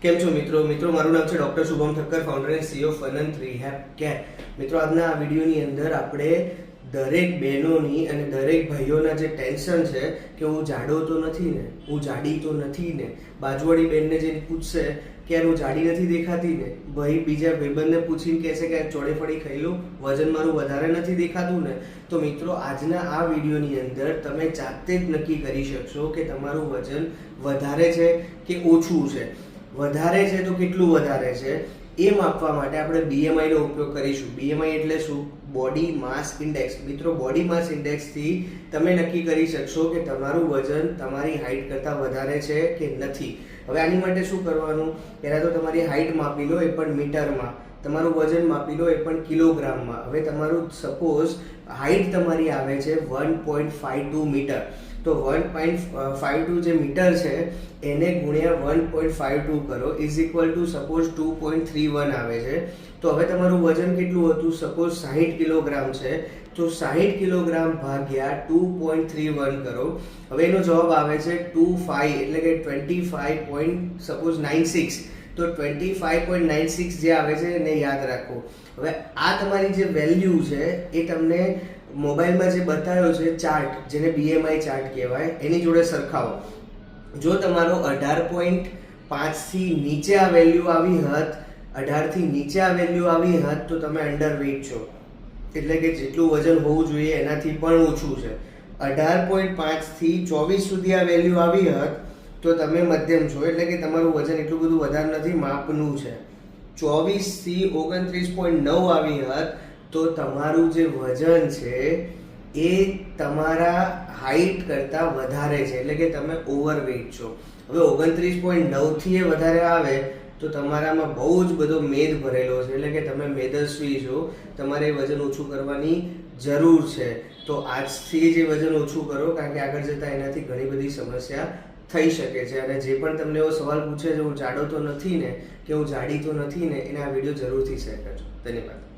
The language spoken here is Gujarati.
કેમ છો મિત્રો? મિત્રો, મારું નામ છે doctor Shubham Thakkar founder and CEO ફનંત rehab care મિત્રો, આજના આ વિડીયોની અંદર આપણે દરેક બહેનોની અને દરેક ભાઈઓના જે ટેન્શન છે કે હું જાડો તો નથી ને, હું જાડી તો નથી ને, બાજુવાળી બહેનને જે પૂછશે કે યાર હું જાડી નથી દેખાતી ને, ભાઈ બીજા ભાઈબંધને પૂછીને કહેશે કે ચોડે ફળી ખાઈ લો, વજન મારું વધારે નથી દેખાતું ને. તો મિત્રો, આજના આ વિડીયોની અંદર તમે જાતે જ નક્કી કરી શકશો કે તમારું વજન વધારે છે કે ઓછું છે. વધારે છે તો કેટલું વધારે છે? એ માપવા માટે આપણે બીએમઆઈનો ઉપયોગ કરીશું. બીએમઆઈ એટલે શું? બોડી માસ ઇન્ડેક્સ મિત્રો બોડી માસ ઇન્ડેક્સથી તમે નક્કી કરી શકશો કે તમારું વજન તમારી હાઈટ કરતાં વધારે છે કે નથી. હવે આની માટે શું કરવાનું? પહેલાં તો તમારી હાઈટ માપી લો એ પણ મીટરમાં. તમારું વજન માપી લો એ પણ કિલોગ્રામમાં. હવે તમારું સપોઝ હાઈટ તમારી આવે છે one point five two metre તો વન પોઈન્ટ ફાઈવ ટુ જે મીટર છે, એને ગુણ્યા વન પોઈન્ટ ફાઈવ ટુ કરો. Is equal to suppose two point three one આવે છે. તો હવે તમારું વજન કેટલું હતું? સપોઝ સાહીઠ કિલોગ્રામ છે. તો સાહીઠ કિલોગ્રામ ભાગ્યા ટુ પોઈન્ટ થ્રી વન કરો. હવે એનો જવાબ આવે છે ટુ ફાઈવ એટલે કે twenty five point suppose nine six તો twenty five point nine six જે આવે છે, એને યાદ રાખો. હવે આ તમારી જે વેલ્યુ છે, એ તમને મોબાઈલમાં જે બતાવ્યો છે ચાર્ટ, જેને બીએમઆઈ ચાર્ટ કહેવાય, એની જોડે સરખાવો. જો તમારો અઢાર પોઈન્ટ પાંચથી નીચે આ વેલ્યુ આવી હત અઢારથી નીચે આ વેલ્યુ આવી હત, તો તમે અંડર વેઇટ છો. એટલે કે જેટલું વજન હોવું જોઈએ એનાથી પણ ઓછું છે. અઢાર પોઈન્ટ પાંચથી ચોવીસ સુધી આ વેલ્યુ આવી હત, તો તમે મધ્યમ છો. એટલે કે તમારું વજન એટલું બધું વધારે નથી, માપનું છે. ચોવીસથી ઓગણત્રીસ પોઈન્ટ નવ આવી હત તો તમારું જે વજન છે, એ તમારા હાઈટ કરતાં વધારે છે. એટલે કે તમે ઓવરવેઇટ છો. હવે ઓગણત્રીસ પોઈન્ટ નવથી એ વધારે આવે, તો તમારામાં બહુ જ બધો મેદ ભરેલો છે. એટલે કે તમે મેદસ્વી છો, તમારે વજન ઓછું કરવાની જરૂર છે. તો આજથી જે વજન ઓછું કરો, કારણ કે આગળ જતાં એનાથી ઘણી બધી સમસ્યા થઈ શકે છે. અને જે પણ તમને એવો સવાલ પૂછે છે, હું જાડો તો નથી ને, કે હું જાડી તો નથી ને, એને આ વીડિયો જરૂરથી શેર કરજો. ધન્યવાદ.